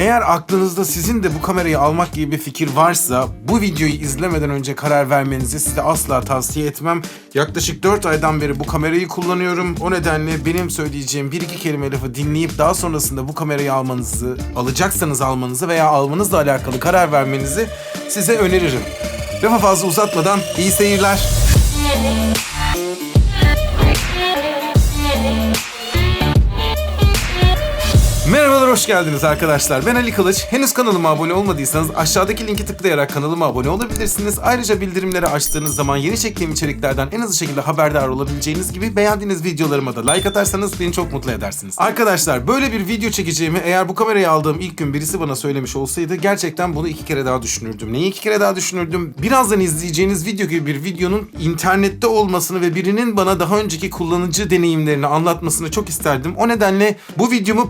Eğer aklınızda sizin de bu kamerayı almak gibi bir fikir varsa bu videoyu izlemeden önce karar vermenizi size asla tavsiye etmem. Yaklaşık 4 aydan beri bu kamerayı kullanıyorum. O nedenle benim söyleyeceğim bir iki kelime lafı dinleyip daha sonrasında bu kamerayı almanızı, alacaksanız almanızı veya almanızla alakalı karar vermenizi size öneririm. Lafa fazla uzatmadan iyi seyirler. Merhabalar, hoş geldiniz arkadaşlar. Ben Ali Kılıç. Henüz kanalıma abone olmadıysanız aşağıdaki linki tıklayarak kanalıma abone olabilirsiniz. Ayrıca bildirimleri açtığınız zaman yeni çektiğim içeriklerden en hızlı şekilde haberdar olabileceğiniz gibi beğendiğiniz videolarıma da like atarsanız beni çok mutlu edersiniz. Arkadaşlar böyle bir video çekeceğimi eğer bu kamerayı aldığım ilk gün birisi bana söylemiş olsaydı gerçekten bunu iki kere daha düşünürdüm. Neyi iki kere daha düşünürdüm? Birazdan izleyeceğiniz video gibi bir videonun internette olmasını ve birinin bana daha önceki kullanıcı deneyimlerini anlatmasını çok isterdim. O nedenle bu videomu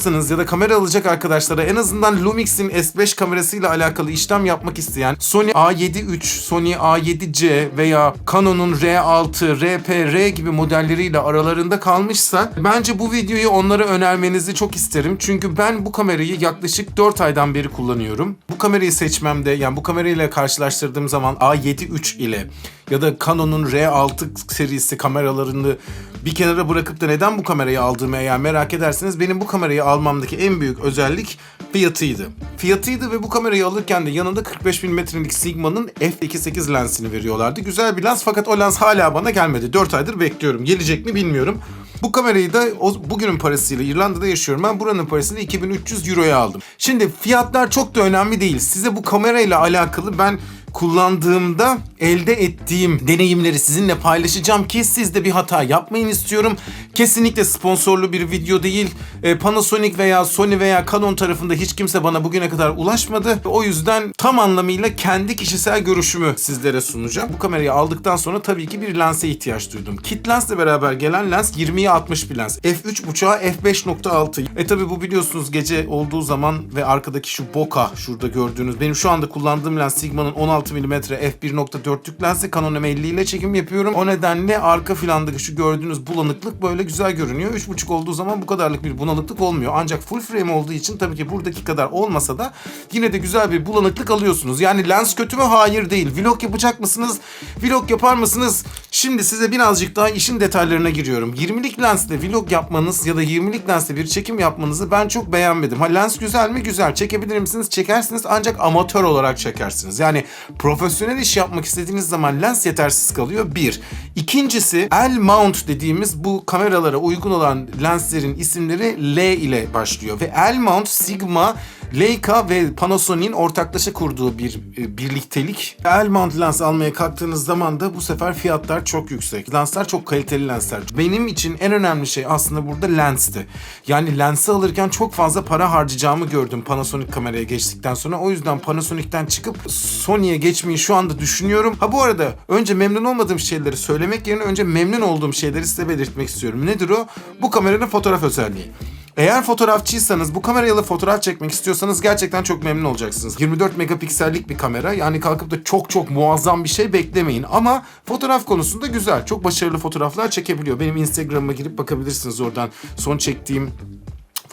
paylaşırsanız ya da kamera alacak arkadaşlara en azından Lumix'in S5 kamerasıyla alakalı işlem yapmak isteyen Sony A7 III, Sony A7C veya Canon'un R6, RPR gibi modelleriyle aralarında kalmışsa bence bu videoyu onlara önermenizi çok isterim. Çünkü ben bu kamerayı yaklaşık 4 aydan beri kullanıyorum. Bu kamerayı seçmemde yani bu kamerayla karşılaştırdığım zaman A7 III ile ya da Canon'un R6 serisi kameralarını bir kenara bırakıp da neden bu kamerayı aldığımı eğer merak ederseniz benim bu kamerayı almamdaki en büyük özellik fiyatıydı. Fiyatıydı ve bu kamerayı alırken de yanında 45 milimetrelik Sigma'nın f2.8 lensini veriyorlardı. Güzel bir lens fakat o lens hala bana gelmedi. 4 aydır bekliyorum. Gelecek mi bilmiyorum. Bu kamerayı da o, bugünün parasıyla İrlanda'da yaşıyorum. Ben buranın parasıyla 2300 euroya aldım. Şimdi fiyatlar çok da önemli değil. Size bu kamerayla alakalı ben kullandığımda elde ettiğim deneyimleri sizinle paylaşacağım ki siz de bir hata yapmayın istiyorum. Kesinlikle sponsorlu bir video değil. Ee, Panasonic veya Sony veya Canon tarafında hiç kimse bana bugüne kadar ulaşmadı. O yüzden tam anlamıyla kendi kişisel görüşümü sizlere sunacağım. Bu kamerayı aldıktan sonra tabii ki bir lense ihtiyaç duydum. Kit lensle beraber gelen lens 20'ye 60 bir lens. F3.5'a f5.6. E tabii bu biliyorsunuz gece olduğu zaman ve arkadaki şu boka şurada gördüğünüz benim şu anda kullandığım lens Sigma'nın 16 mm f1.4'lük lensi Canon M50 ile çekim yapıyorum. O nedenle arka filandaki şu gördüğünüz bulanıklık böyle güzel görünüyor. 3.5 olduğu zaman bu kadarlık bir bulanıklık olmuyor. Ancak full frame olduğu için tabii ki buradaki kadar olmasa da yine de güzel bir bulanıklık alıyorsunuz. Yani lens kötü mü? Hayır değil. Vlog yapacak mısınız? Vlog yapar mısınız? Şimdi size birazcık daha işin detaylarına giriyorum. 20'lik lensle vlog yapmanız ya da 20'lik lensle bir çekim yapmanızı ben çok beğenmedim. Ha lens güzel mi? Güzel. Çekebilir misiniz? Çekersiniz ancak amatör olarak çekersiniz. Yani profesyonel iş yapmak istediğiniz zaman lens yetersiz kalıyor. Bir. İkincisi L mount dediğimiz bu kameralara uygun olan lenslerin isimleri L ile başlıyor. Ve L mount Sigma Leica ve Panasonic'in ortaklaşa kurduğu bir e, birliktelik. L mount lens almaya kalktığınız zaman da bu sefer fiyatlar çok yüksek. Lensler çok kaliteli lensler. Benim için en önemli şey aslında burada lensti. Yani lensi alırken çok fazla para harcayacağımı gördüm Panasonic kameraya geçtikten sonra. O yüzden Panasonic'ten çıkıp Sony'ye geçmeyi şu anda düşünüyorum. Ha bu arada önce memnun olmadığım şeyleri söylemek yerine önce memnun olduğum şeyleri size belirtmek istiyorum. Nedir o? Bu kameranın fotoğraf özelliği. Eğer fotoğrafçıysanız bu kamerayla fotoğraf çekmek istiyorsanız gerçekten çok memnun olacaksınız. 24 megapiksellik bir kamera yani kalkıp da çok çok muazzam bir şey beklemeyin. Ama fotoğraf konusunda güzel. Çok başarılı fotoğraflar çekebiliyor. Benim Instagram'ıma girip bakabilirsiniz oradan. Son çektiğim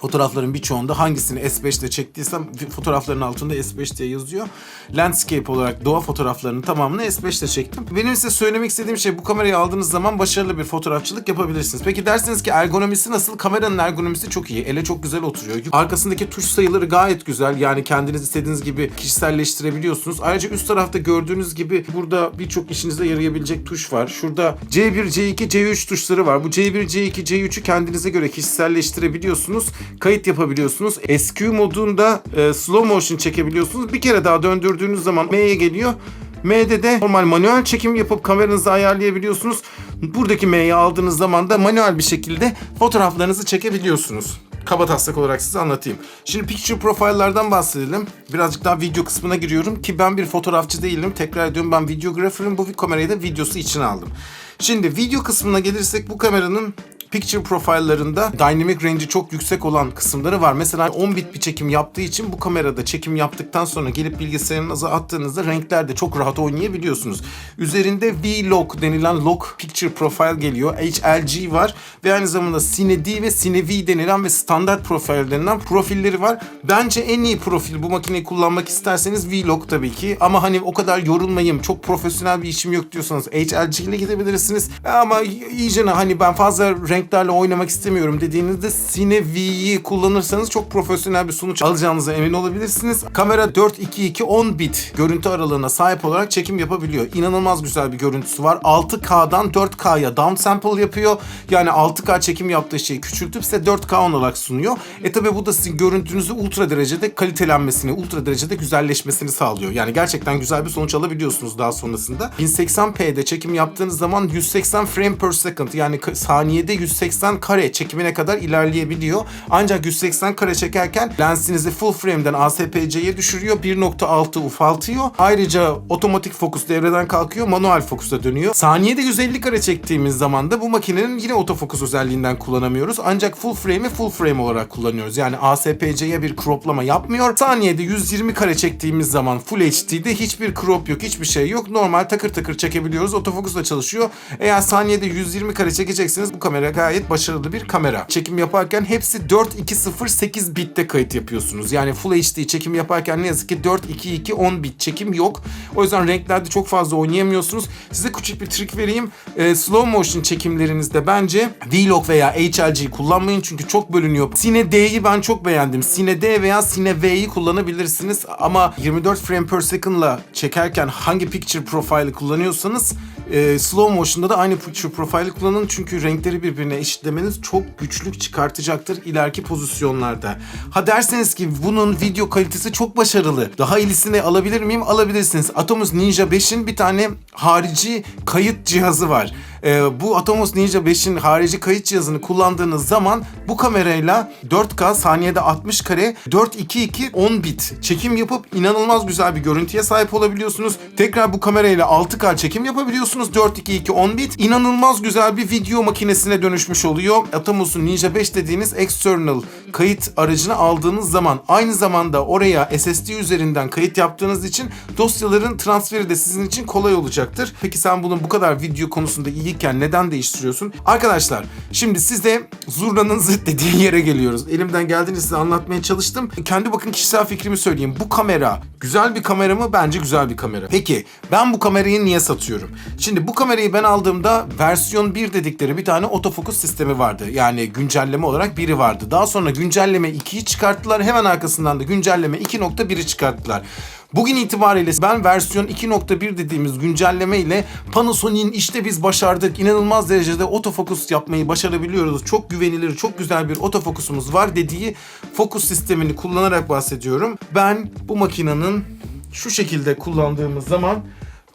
Fotoğrafların birçoğunda hangisini S5'te çektiysem fotoğrafların altında S5 diye yazıyor. Landscape olarak doğa fotoğraflarının tamamını S5'te çektim. Benim size söylemek istediğim şey bu kamerayı aldığınız zaman başarılı bir fotoğrafçılık yapabilirsiniz. Peki dersiniz ki ergonomisi nasıl? Kameranın ergonomisi çok iyi. Ele çok güzel oturuyor. Arkasındaki tuş sayıları gayet güzel. Yani kendiniz istediğiniz gibi kişiselleştirebiliyorsunuz. Ayrıca üst tarafta gördüğünüz gibi burada birçok işinize yarayabilecek tuş var. Şurada C1, C2, C3 tuşları var. Bu C1, C2, C3'ü kendinize göre kişiselleştirebiliyorsunuz kayıt yapabiliyorsunuz. SQ modunda e, slow motion çekebiliyorsunuz. Bir kere daha döndürdüğünüz zaman M'ye geliyor. M'de de normal manuel çekim yapıp kameranızı ayarlayabiliyorsunuz. Buradaki M'yi aldığınız zaman da manuel bir şekilde fotoğraflarınızı çekebiliyorsunuz. Kaba taslak olarak size anlatayım. Şimdi picture profile'lardan bahsedelim. Birazcık daha video kısmına giriyorum ki ben bir fotoğrafçı değilim. Tekrar ediyorum ben videographer'ım. Bu kamerayı da videosu için aldım. Şimdi video kısmına gelirsek bu kameranın Picture profile'larında dynamic range'i çok yüksek olan kısımları var. Mesela 10 bit bir çekim yaptığı için bu kamerada çekim yaptıktan sonra gelip bilgisayarınıza attığınızda renklerde çok rahat oynayabiliyorsunuz. Üzerinde V-Log denilen Log Picture Profile geliyor. HLG var ve aynı zamanda Cine D ve Cine V denilen ve standart profil denilen profilleri var. Bence en iyi profil bu makineyi kullanmak isterseniz V-Log tabii ki. Ama hani o kadar yorulmayayım, çok profesyonel bir işim yok diyorsanız HLG ile gidebilirsiniz. Ama iyice hani ben fazla renklerle oynamak istemiyorum dediğinizde Cine V'yi kullanırsanız çok profesyonel bir sonuç alacağınıza emin olabilirsiniz. Kamera 4.2.2 10 bit görüntü aralığına sahip olarak çekim yapabiliyor. İnanılmaz güzel bir görüntüsü var. 6K'dan 4K'ya downsample yapıyor. Yani 6K çekim yaptığı şeyi küçültüp size 4K olarak sunuyor. E tabi bu da sizin görüntünüzü ultra derecede kalitelenmesini, ultra derecede güzelleşmesini sağlıyor. Yani gerçekten güzel bir sonuç alabiliyorsunuz daha sonrasında. 1080p'de çekim yaptığınız zaman 180 frame per second yani saniyede 180 kare çekimine kadar ilerleyebiliyor. Ancak 180 kare çekerken lensinizi full frame'den ASPC'ye düşürüyor. 1.6 ufaltıyor. Ayrıca otomatik fokus devreden kalkıyor. Manuel fokusa dönüyor. Saniyede 150 kare çektiğimiz zaman da bu makinenin yine otofokus özelliğinden kullanamıyoruz. Ancak full frame'i full frame olarak kullanıyoruz. Yani ASPC'ye bir croplama yapmıyor. Saniyede 120 kare çektiğimiz zaman full HD'de hiçbir crop yok, hiçbir şey yok. Normal takır takır çekebiliyoruz. Otofokusla çalışıyor. Eğer saniyede 120 kare çekeceksiniz bu kamera gayet başarılı bir kamera. Çekim yaparken hepsi 4208 bitte kayıt yapıyorsunuz. Yani Full HD çekim yaparken ne yazık ki 422 10 bit çekim yok. O yüzden renklerde çok fazla oynayamıyorsunuz. Size küçük bir trik vereyim. Ee, slow motion çekimlerinizde bence Vlog veya HLG kullanmayın çünkü çok bölünüyor. Cine D'yi ben çok beğendim. Cine D veya Cine V'yi kullanabilirsiniz ama 24 frame per second'la çekerken hangi picture profile'ı kullanıyorsanız e, slow motion'da da aynı picture profile'ı kullanın çünkü renkleri birbirine eşitlemeniz çok güçlük çıkartacaktır ileriki pozisyonlarda. Ha derseniz ki bunun video kalitesi çok başarılı. Daha iyisini alabilir miyim? Alabilirsiniz. Atomos Ninja 5'in bir tane harici kayıt cihazı var. Ee, bu Atomos Ninja 5'in harici kayıt cihazını kullandığınız zaman bu kamerayla 4K saniyede 60 kare 422 10 bit çekim yapıp inanılmaz güzel bir görüntüye sahip olabiliyorsunuz. Tekrar bu kamerayla 6K çekim yapabiliyorsunuz 422 10 bit. İnanılmaz güzel bir video makinesine dönüşmüş oluyor. Atomos'un Ninja 5 dediğiniz external kayıt aracını aldığınız zaman aynı zamanda oraya SSD üzerinden kayıt yaptığınız için dosyaların transferi de sizin için kolay olacaktır. Peki sen bunun bu kadar video konusunda iyiyken neden değiştiriyorsun? Arkadaşlar şimdi size zurnanın zıt dediği yere geliyoruz. Elimden geldiğince size anlatmaya çalıştım. Kendi bakın kişisel fikrimi söyleyeyim. Bu kamera güzel bir kamera mı? Bence güzel bir kamera. Peki ben bu kamerayı niye satıyorum? Şimdi bu kamerayı ben aldığımda versiyon 1 dedikleri bir tane otofokus sistemi vardı. Yani güncelleme olarak biri vardı. Daha sonra güncelleme 2'yi çıkarttılar. Hemen arkasından da güncelleme 2.1'i çıkarttılar. Bugün itibariyle ben versiyon 2.1 dediğimiz güncelleme ile Panasonic'in işte biz başardık inanılmaz derecede otofokus yapmayı başarabiliyoruz. Çok güvenilir, çok güzel bir otofokusumuz var dediği fokus sistemini kullanarak bahsediyorum. Ben bu makinenin şu şekilde kullandığımız zaman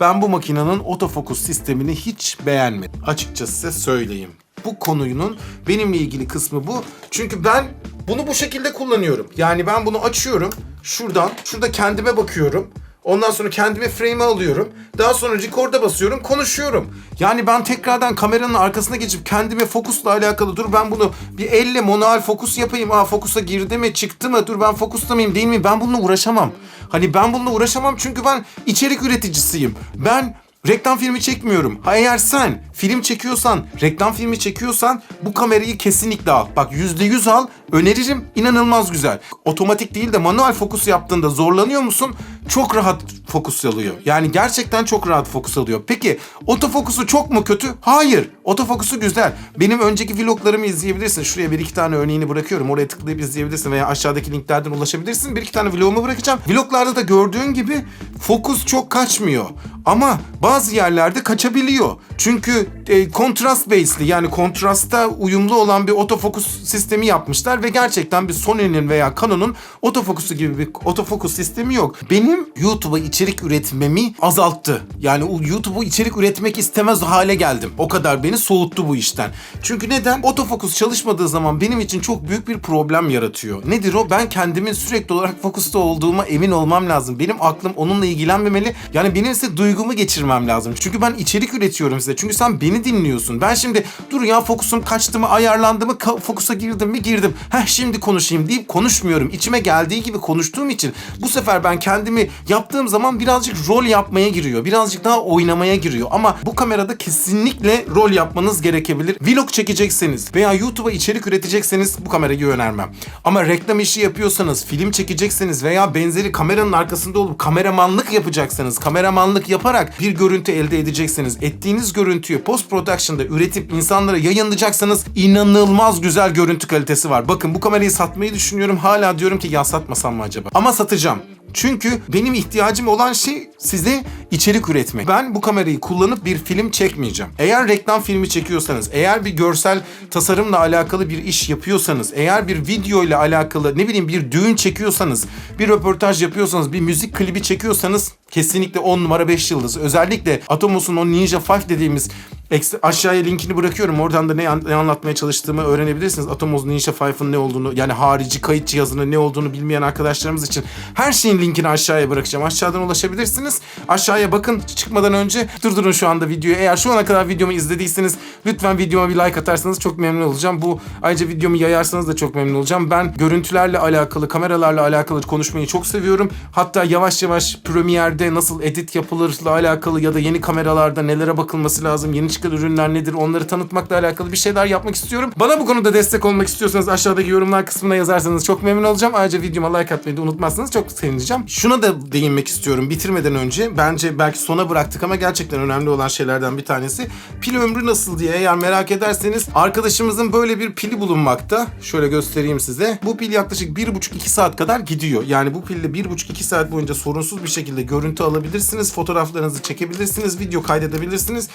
ben bu makinenin otofokus sistemini hiç beğenmedim. Açıkçası size söyleyeyim. Bu konunun benimle ilgili kısmı bu. Çünkü ben bunu bu şekilde kullanıyorum. Yani ben bunu açıyorum. Şuradan, şurada kendime bakıyorum. Ondan sonra kendime frame'e alıyorum. Daha sonra record'a basıyorum, konuşuyorum. Yani ben tekrardan kameranın arkasına geçip kendime fokusla alakalı dur ben bunu bir elle manuel fokus yapayım. Aa fokusa girdi mi, çıktı mı? Dur ben fokusta mıyım, değil mi? Ben bununla uğraşamam. Hani ben bununla uğraşamam çünkü ben içerik üreticisiyim. Ben Reklam filmi çekmiyorum. Ha eğer sen film çekiyorsan, reklam filmi çekiyorsan bu kamerayı kesinlikle al. Bak %100 al. Öneririm. İnanılmaz güzel. Otomatik değil de manuel fokus yaptığında zorlanıyor musun? Çok rahat fokus alıyor. Yani gerçekten çok rahat fokus alıyor. Peki otofokusu çok mu kötü? Hayır. Otofokusu güzel. Benim önceki vloglarımı izleyebilirsin. Şuraya bir iki tane örneğini bırakıyorum. Oraya tıklayıp izleyebilirsin veya aşağıdaki linklerden ulaşabilirsin. Bir iki tane vlogumu bırakacağım. Vloglarda da gördüğün gibi fokus çok kaçmıyor. Ama bazı yerlerde kaçabiliyor. Çünkü e, kontrast based'li yani kontrasta uyumlu olan bir otofokus sistemi yapmışlar ve gerçekten bir Sony'nin veya Canon'un otofokusu gibi bir otofokus sistemi yok. Benim YouTube'a içerik üretmemi azalttı. Yani o YouTube'a içerik üretmek istemez hale geldim. O kadar beni soğuttu bu işten. Çünkü neden? Otofokus çalışmadığı zaman benim için çok büyük bir problem yaratıyor. Nedir o? Ben kendimin sürekli olarak fokusta olduğuma emin olmam lazım. Benim aklım onunla ilgilenmemeli. Yani benim ise duygumu geçirmem lazım. Çünkü ben içerik üretiyorum size. Size. Çünkü sen beni dinliyorsun. Ben şimdi dur ya fokusum kaçtı mı ayarlandı mı fokusa girdim mi girdim. Heh şimdi konuşayım deyip konuşmuyorum. İçime geldiği gibi konuştuğum için bu sefer ben kendimi yaptığım zaman birazcık rol yapmaya giriyor. Birazcık daha oynamaya giriyor. Ama bu kamerada kesinlikle rol yapmanız gerekebilir. Vlog çekecekseniz veya YouTube'a içerik üretecekseniz bu kamerayı önermem. Ama reklam işi yapıyorsanız, film çekecekseniz veya benzeri kameranın arkasında olup kameramanlık yapacaksanız, kameramanlık yaparak bir görüntü elde edecekseniz, ettiğiniz görüntüyü post production'da üretip insanlara yayınlayacaksanız inanılmaz güzel görüntü kalitesi var. Bakın bu kamerayı satmayı düşünüyorum. Hala diyorum ki ya satmasam mı acaba? Ama satacağım. Çünkü benim ihtiyacım olan şey size içerik üretmek. Ben bu kamerayı kullanıp bir film çekmeyeceğim. Eğer reklam filmi çekiyorsanız, eğer bir görsel tasarımla alakalı bir iş yapıyorsanız, eğer bir video ile alakalı ne bileyim bir düğün çekiyorsanız, bir röportaj yapıyorsanız, bir müzik klibi çekiyorsanız kesinlikle 10 numara 5 yıldız. Özellikle Atomos'un o Ninja 5 dediğimiz Ekstra, aşağıya linkini bırakıyorum. Oradan da ne, ne anlatmaya çalıştığımı öğrenebilirsiniz. Atomos Ninja 5'ın ne olduğunu yani harici kayıt cihazının ne olduğunu bilmeyen arkadaşlarımız için her şeyin linkini aşağıya bırakacağım. Aşağıdan ulaşabilirsiniz. Aşağıya bakın çıkmadan önce durdurun şu anda videoyu. Eğer şu ana kadar videomu izlediyseniz lütfen videoma bir like atarsanız çok memnun olacağım. Bu ayrıca videomu yayarsanız da çok memnun olacağım. Ben görüntülerle alakalı, kameralarla alakalı konuşmayı çok seviyorum. Hatta yavaş yavaş Premiere'de nasıl edit yapılırla alakalı ya da yeni kameralarda nelere bakılması lazım, yeni çıkan ürünler nedir onları tanıtmakla alakalı bir şeyler yapmak istiyorum. Bana bu konuda destek olmak istiyorsanız aşağıdaki yorumlar kısmına yazarsanız çok memnun olacağım. Ayrıca videoma like atmayı da unutmazsanız çok sevineceğim. Şuna da değinmek istiyorum bitirmeden önce. Bence belki sona bıraktık ama gerçekten önemli olan şeylerden bir tanesi. Pil ömrü nasıl diye eğer merak ederseniz arkadaşımızın böyle bir pili bulunmakta. Şöyle göstereyim size. Bu pil yaklaşık 1,5-2 saat kadar gidiyor. Yani bu pille 1,5-2 saat boyunca sorunsuz bir şekilde görüntü alabilirsiniz. Fotoğraflarınızı çekebilirsiniz. Video kaydedebilirsiniz.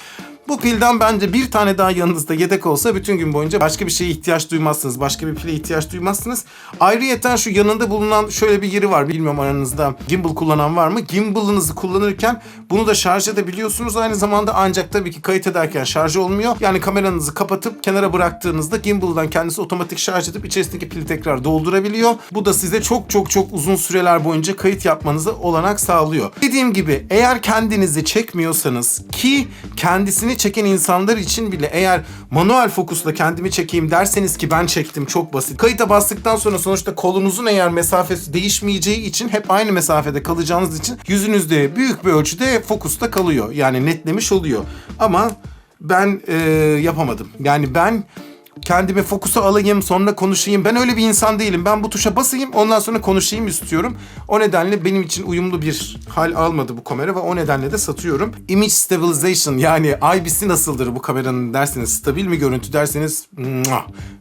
Bu pilden bence bir tane daha yanınızda yedek olsa bütün gün boyunca başka bir şeye ihtiyaç duymazsınız. Başka bir pile ihtiyaç duymazsınız. Ayrıyeten şu yanında bulunan şöyle bir yeri var. Bilmiyorum aranızda gimbal kullanan var mı? Gimbal'ınızı kullanırken bunu da şarj edebiliyorsunuz. Aynı zamanda ancak tabii ki kayıt ederken şarj olmuyor. Yani kameranızı kapatıp kenara bıraktığınızda gimbal'dan kendisi otomatik şarj edip içerisindeki pili tekrar doldurabiliyor. Bu da size çok çok çok uzun süreler boyunca kayıt yapmanıza olanak sağlıyor. Dediğim gibi eğer kendinizi çekmiyorsanız ki kendisini çeken insanlar için bile eğer manuel fokusla kendimi çekeyim derseniz ki ben çektim çok basit. Kayıta bastıktan sonra sonuçta kolunuzun eğer mesafesi değişmeyeceği için hep aynı mesafede kalacağınız için yüzünüzde büyük bir ölçüde fokusta kalıyor. Yani netlemiş oluyor. Ama ben e, yapamadım. Yani ben kendimi fokusa alayım sonra konuşayım. Ben öyle bir insan değilim. Ben bu tuşa basayım ondan sonra konuşayım istiyorum. O nedenle benim için uyumlu bir hal almadı bu kamera ve o nedenle de satıyorum. Image Stabilization yani IBIS'i nasıldır bu kameranın derseniz stabil mi görüntü derseniz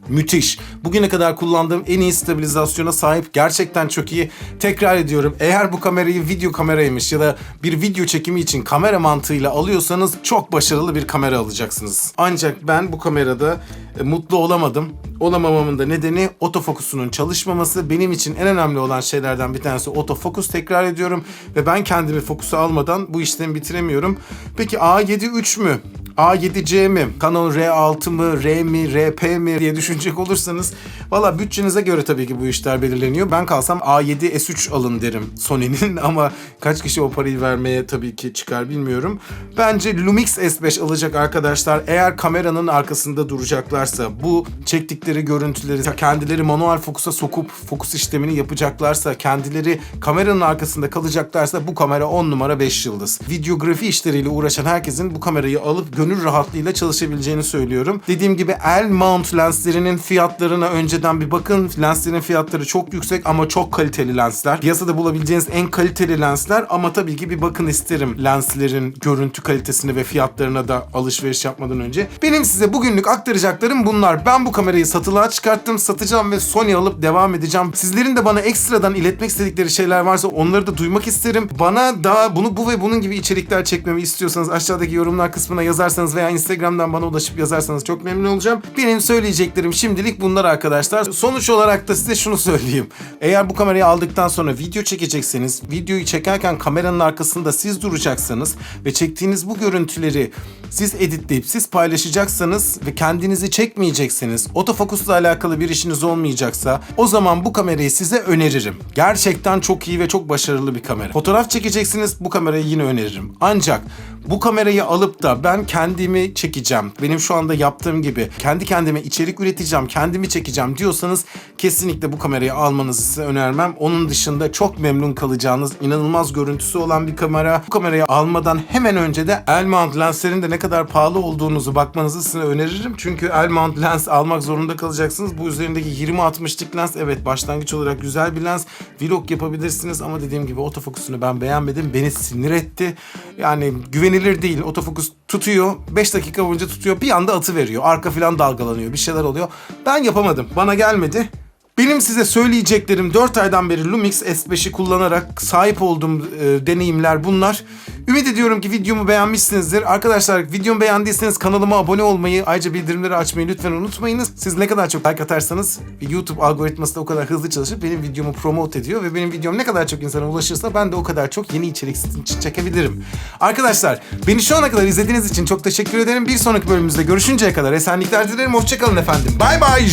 müthiş. Bugüne kadar kullandığım en iyi stabilizasyona sahip gerçekten çok iyi. Tekrar ediyorum eğer bu kamerayı video kameraymış ya da bir video çekimi için kamera mantığıyla alıyorsanız çok başarılı bir kamera alacaksınız. Ancak ben bu kamerada e, mutlu olamadım. Olamamamın da nedeni otofokusunun çalışmaması. Benim için en önemli olan şeylerden bir tanesi otofokus tekrar ediyorum. Ve ben kendimi fokusa almadan bu işlemi bitiremiyorum. Peki A7 mü? A7C mi? Canon R6 mı? R mi? RP mi? diye düşünecek olursanız valla bütçenize göre tabii ki bu işler belirleniyor. Ben kalsam A7 S3 alın derim Sony'nin ama kaç kişi o parayı vermeye tabii ki çıkar bilmiyorum. Bence Lumix S5 alacak arkadaşlar eğer kameranın arkasında duracaklarsa bu çektikleri görüntüleri kendileri manuel fokusa sokup fokus işlemini yapacaklarsa kendileri kameranın arkasında kalacaklarsa bu kamera 10 numara 5 yıldız. Videografi işleriyle uğraşan herkesin bu kamerayı alıp gönül rahatlığıyla çalışabileceğini söylüyorum. Dediğim gibi el mount lenslerinin fiyatlarına önceden bir bakın. Lenslerin fiyatları çok yüksek ama çok kaliteli lensler. Piyasada bulabileceğiniz en kaliteli lensler ama tabii ki bir bakın isterim lenslerin görüntü kalitesine ve fiyatlarına da alışveriş yapmadan önce. Benim size bugünlük aktaracaklarım bunlar. Ben bu kamerayı satılığa çıkarttım, satacağım ve Sony alıp devam edeceğim. Sizlerin de bana ekstradan iletmek istedikleri şeyler varsa onları da duymak isterim. Bana daha bunu bu ve bunun gibi içerikler çekmemi istiyorsanız aşağıdaki yorumlar kısmına yazarsanız veya Instagram'dan bana ulaşıp yazarsanız çok memnun olacağım. Benim söyleyeceklerim şimdilik bunlar arkadaşlar. Sonuç olarak da size şunu söyleyeyim. Eğer bu kamerayı aldıktan sonra video çekecekseniz, videoyu çekerken kameranın arkasında siz duracaksanız ve çektiğiniz bu görüntüleri siz editleyip siz paylaşacaksanız ve kendinizi çekmeyecekseniz, otofokusla alakalı bir işiniz olmayacaksa o zaman bu kamerayı size öneririm. Gerçekten çok iyi ve çok başarılı bir kamera. Fotoğraf çekeceksiniz bu kamerayı yine öneririm. Ancak bu kamerayı alıp da ben kendi kendimi çekeceğim. Benim şu anda yaptığım gibi kendi kendime içerik üreteceğim, kendimi çekeceğim diyorsanız kesinlikle bu kamerayı almanızı size önermem. Onun dışında çok memnun kalacağınız, inanılmaz görüntüsü olan bir kamera. Bu kamerayı almadan hemen önce de el mount lenslerin de ne kadar pahalı olduğunuzu bakmanızı size öneririm. Çünkü el mount lens almak zorunda kalacaksınız. Bu üzerindeki 20-60'lık lens evet başlangıç olarak güzel bir lens. Vlog yapabilirsiniz ama dediğim gibi otofokusunu ben beğenmedim. Beni sinir etti. Yani güvenilir değil. Otofokus tutuyor. 5 dakika boyunca tutuyor. Bir anda atı veriyor. Arka falan dalgalanıyor. Bir şeyler oluyor. Ben yapamadım. Bana gelmedi. Benim size söyleyeceklerim 4 aydan beri Lumix S5'i kullanarak sahip olduğum e, deneyimler bunlar. Ümit ediyorum ki videomu beğenmişsinizdir. Arkadaşlar videomu beğendiyseniz kanalıma abone olmayı, ayrıca bildirimleri açmayı lütfen unutmayınız. Siz ne kadar çok like atarsanız YouTube algoritması da o kadar hızlı çalışıp benim videomu promote ediyor ve benim videom ne kadar çok insana ulaşırsa ben de o kadar çok yeni içerik çekebilirim. Arkadaşlar beni şu ana kadar izlediğiniz için çok teşekkür ederim. Bir sonraki bölümümüzde görüşünceye kadar esenlikler dilerim. Hoşçakalın efendim. Bay bay.